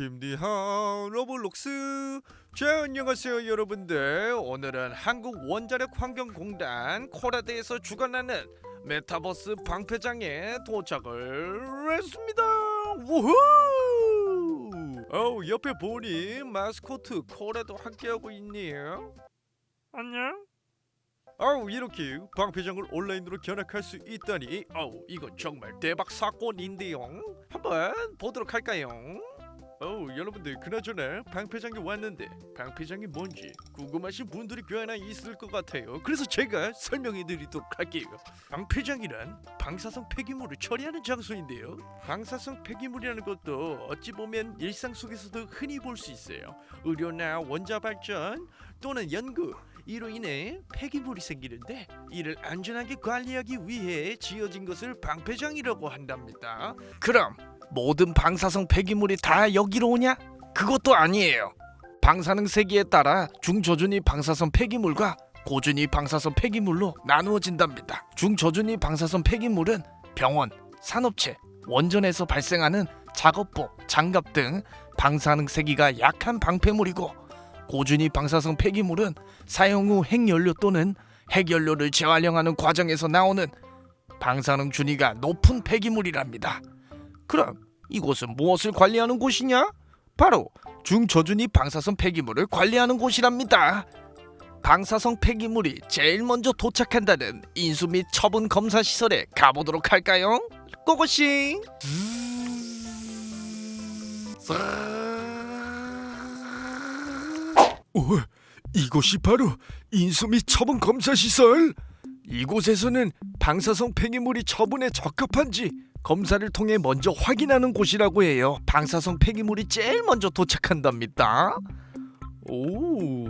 김디하 로블록스. 자 안녕하세요 여러분들. 오늘은 한국 원자력 환경공단 코라드에서 주관하는 메타버스 방패장에 도착을 했습니다. 우후! 어우 옆에 보니 마스코트 코라도 함께하고 있네요. 안녕. 아우 이렇게 방패장을 온라인으로 견학할 수 있다니. 아우 이건 정말 대박 사건인데요. 한번 보도록 할까요? 어우 여러분들 그나저나 방패장이 왔는데 방패장이 뭔지 궁금하신 분들이 꽤나 있을 것 같아요. 그래서 제가 설명해 드리도록 할게요. 방패장이란 방사성 폐기물을 처리하는 장소인데요. 방사성 폐기물이라는 것도 어찌 보면 일상 속에서도 흔히 볼 수 있어요. 의료나 원자 발전 또는 연구 이로 인해 폐기물이 생기는데 이를 안전하게 관리하기 위해 지어진 것을 방패장이라고 한답니다. 그럼 모든 방사성 폐기물이 다 여기로 오냐? 그것도 아니에요. 방사능 세기에 따라 중저준위 방사성 폐기물과 고준위 방사성 폐기물로 나누어진답니다. 중저준위 방사성 폐기물은 병원, 산업체, 원전에서 발생하는 작업복, 장갑 등 방사능 세기가 약한 방패물이고 고준위 방사성 폐기물은 사용 후 핵연료 또는 핵연료를 재활용하는 과정에서 나오는 방사능 준위가 높은 폐기물이랍니다. 그럼 이곳은 무엇을 관리하는 곳이냐? 바로 중저준위 방사성 폐기물을 관리하는 곳이랍니다. 방사성 폐기물이 제일 먼저 도착한다는 인수 및 처분 검사 시설에 가보도록 할까요? 고고싱. 오, 이곳이 바로 인수 및 처분 검사 시설. 이곳에서는 방사성 폐기물이 처분에 적합한지 검사를 통해 먼저 확인하는 곳이라고 해요. 방사성 폐기물이 제일 먼저 도착한답니다. 오,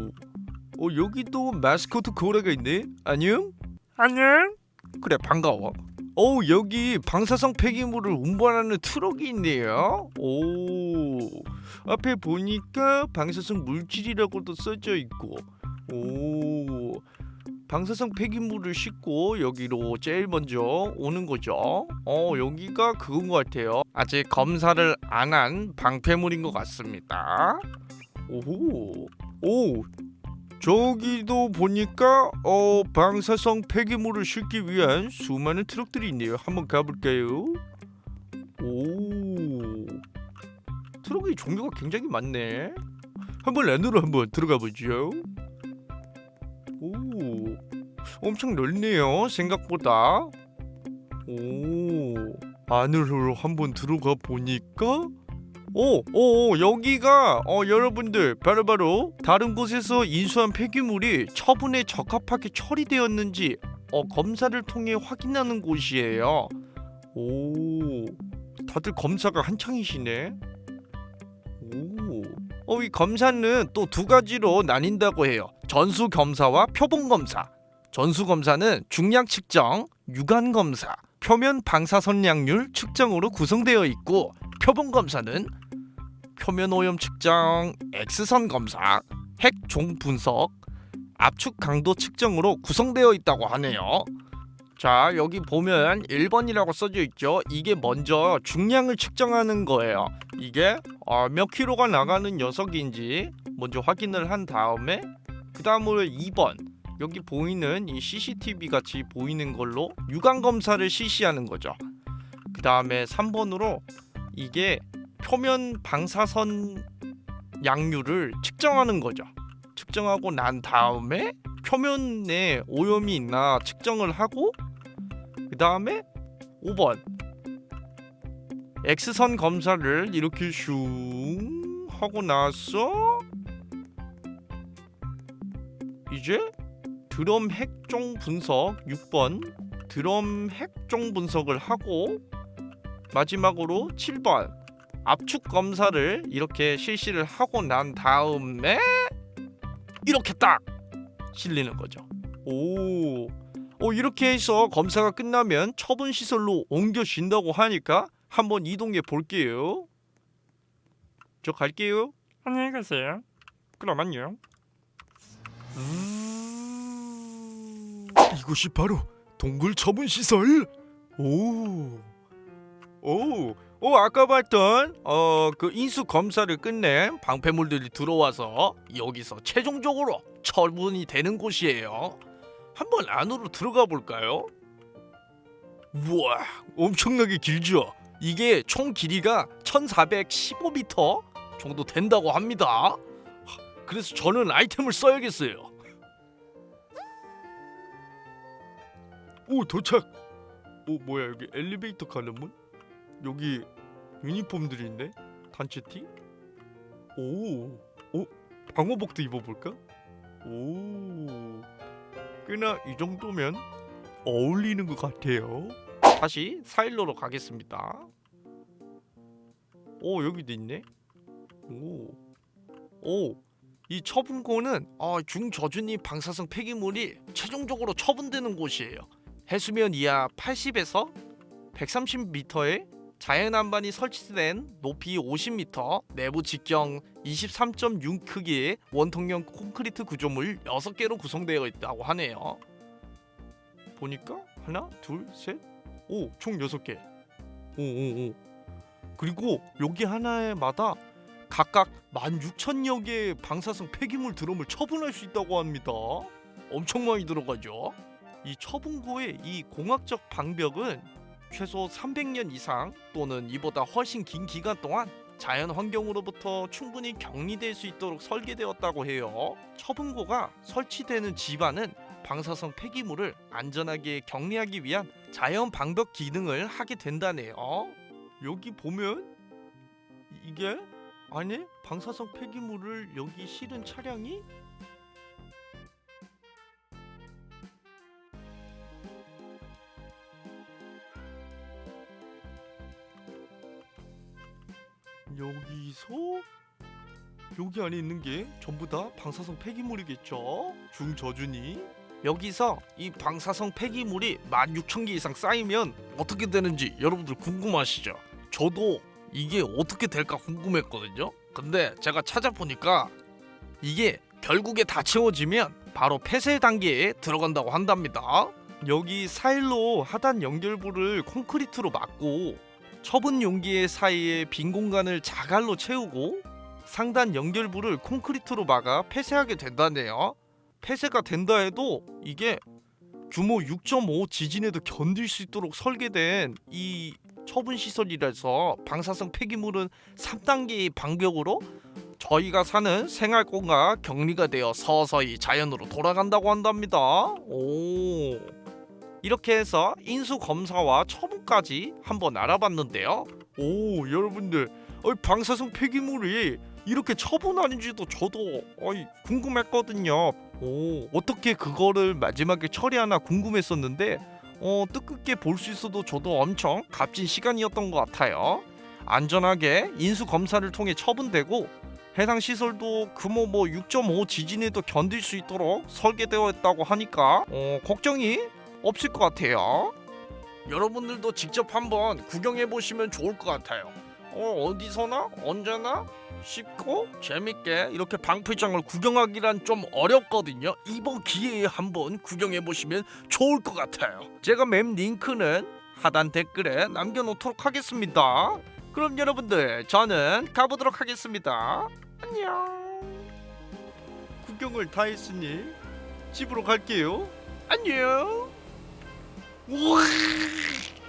어 여기도 마스코트 코라가 있네. 안녕? 안녕. 그래 반가워. 오 여기 방사성 폐기물을 운반하는 트럭이 있네요. 오 앞에 보니까 방사성 물질이라고도 써져 있고 오 방사성 폐기물을 싣고 여기로 제일 먼저 오는 거죠. 어 여기가 그건 것 같아요. 아직 검사를 안 한 방패물인 것 같습니다. 오호 오 저기도 보니까 어 방사성 폐기물을 싣기 위한 수많은 트럭들이 있네요. 한번 가볼까요? 오 트럭이 종류가 굉장히 많네. 한번 안으로 한번 들어가 보죠. 오 엄청 넓네요. 생각보다. 오 안으로 한번 들어가 보니까 오, 오, 오, 여기가 어 여러분들 바로 바로 다른 곳에서 인수한 폐기물이 처분에 적합하게 처리되었는지 어 검사를 통해 확인하는 곳이에요. 오, 다들 검사가 한창이시네. 오, 어, 이 검사는 또 두 가지로 나뉜다고 해요. 전수 검사와 표본 검사. 전수 검사는 중량 측정, 유관 검사, 표면 방사선량률 측정으로 구성되어 있고 표본 검사는 표면 오염 측정, X선 검사, 핵종 분석, 압축 강도 측정으로 구성되어 있다고 하네요. 자, 여기 보면 1번이라고 써져 있죠. 이게 먼저 중량을 측정하는 거예요. 이게 어, 몇 킬로가 나가는 녀석인지 먼저 확인을 한 다음에 그 다음으로 2번 여기 보이는 이 CCTV 같이 보이는 걸로 유관 검사를 실시하는 거죠. 그 다음에 3번으로 이게 표면 방사선 양률을 측정하는 거죠. 측정하고 난 다음에 표면에 오염이 있나 측정을 하고 그 다음에 5번 X선 검사를 이렇게 슝 하고 나서 이제 드럼 핵종 분석 6번 드럼 핵종 분석을 하고 마지막으로 7번 압축 검사를 이렇게 실시를 하고 난 다음에 이렇게 딱 실리는 거죠. 오, 오 이렇게 해서 검사가 끝나면 처분 시설로 옮겨진다고 하니까 한번 이동해 볼게요. 저 갈게요. 안녕히 가세요. 그럼 안녕. 음... 이곳이 바로 동굴 처분 시설. 오, 오, 어 아까 봤던 어 그 인수 검사를 끝낸 방패물들이 들어와서 여기서 최종적으로 처분이 되는 곳이에요. 한번 안으로 들어가 볼까요? 우와 엄청나게 길죠. 이게 총 길이가 1415m 정도 된다고 합니다. 그래서 저는 아이템을 써야겠어요. 오 도착. 오 뭐야 여기 엘리베이터 가는 문? 여기 유니폼들이 있네. 단체 티? 오, 오 방호복도 입어볼까? 오, 꽤나 이 정도면 어울리는 것 같아요. 다시 사일로로 가겠습니다. 오 여기도 있네. 오, 오. 이 처분고는 어, 중저준위 방사성 폐기물이 최종적으로 처분되는 곳이에요. 해수면 이하 80에서 130m의 자연 안반이 설치된 높이 50m, 내부 직경 23.6 크기의 원통형 콘크리트 구조물 6개로 구성되어 있다고 하네요. 보니까 하나, 둘, 셋, 오, 총 6개. 오, 오, 오. 그리고 여기 하나에마다 각각 16,000여 개의 방사성 폐기물 드럼을 처분할 수 있다고 합니다. 엄청 많이 들어가죠. 이 처분고의 이 공학적 방벽은 최소 300년 이상 또는 이보다 훨씬 긴 기간 동안 자연 환경으로부터 충분히 격리될 수 있도록 설계되었다고 해요. 처분고가 설치되는 집안은 방사성 폐기물을 안전하게 격리하기 위한 자연 방벽 기능을 하게 된다네요. 여기 보면 이게 아니 방사성 폐기물을 여기 실은 차량이 여기서? 여기 안에 있는 게 전부 다 방사성 폐기물이겠죠? 중저준이? 여기서 이 방사성 폐기물이 16,000개 이상 쌓이면 어떻게 되는지 여러분들 궁금하시죠? 저도 이게 어떻게 될까 궁금했거든요. 근데 제가 찾아보니까 이게 결국에 다 채워지면 바로 폐쇄 단계에 들어간다고 한답니다. 여기 사일로 하단 연결부를 콘크리트로 막고 처분 용기 사이에 빈 공간을 자갈로 채우고 상단 연결부를 콘크리트로 막아 폐쇄하게 된다네요. 폐쇄가 된다 해도 이게 규모 6.5 지진에도 견딜 수 있도록 설계된 이 처분 시설이라서 방사성 폐기물은 3단계의 방벽으로 저희가 사는 생활권과 격리가 되어 서서히 자연으로 돌아간다고 한답니다. 오. 이렇게 해서 인수 검사와 처분까지 한번 알아봤는데요. 오 여러분들 어, 방사성 폐기물이 이렇게 처분하는지도 저도 궁금했거든요. 오 어떻게 그거를 마지막에 처리하나 궁금했었는데 어 뜻깊게 볼 수 있어도 저도 엄청 값진 시간이었던 것 같아요. 안전하게 인수 검사를 통해 처분되고 해당 시설도 규모 뭐 6.5 지진에도 견딜 수 있도록 설계되어 있다고 하니까 어, 걱정이 없을 것 같아요. 여러분들도 직접 한번 구경해 보시면 좋을 것 같아요. 어, 어디서나 언제나 쉽고 재밌게 이렇게 방패장을 구경하기란 좀 어렵거든요. 이번 기회에 한번 구경해 보시면 좋을 것 같아요. 제가 맵 링크는 하단 댓글에 남겨놓도록 하겠습니다. 그럼 여러분들 저는 가보도록 하겠습니다. 안녕. 구경을 다 했으니 집으로 갈게요. 안녕. 우와.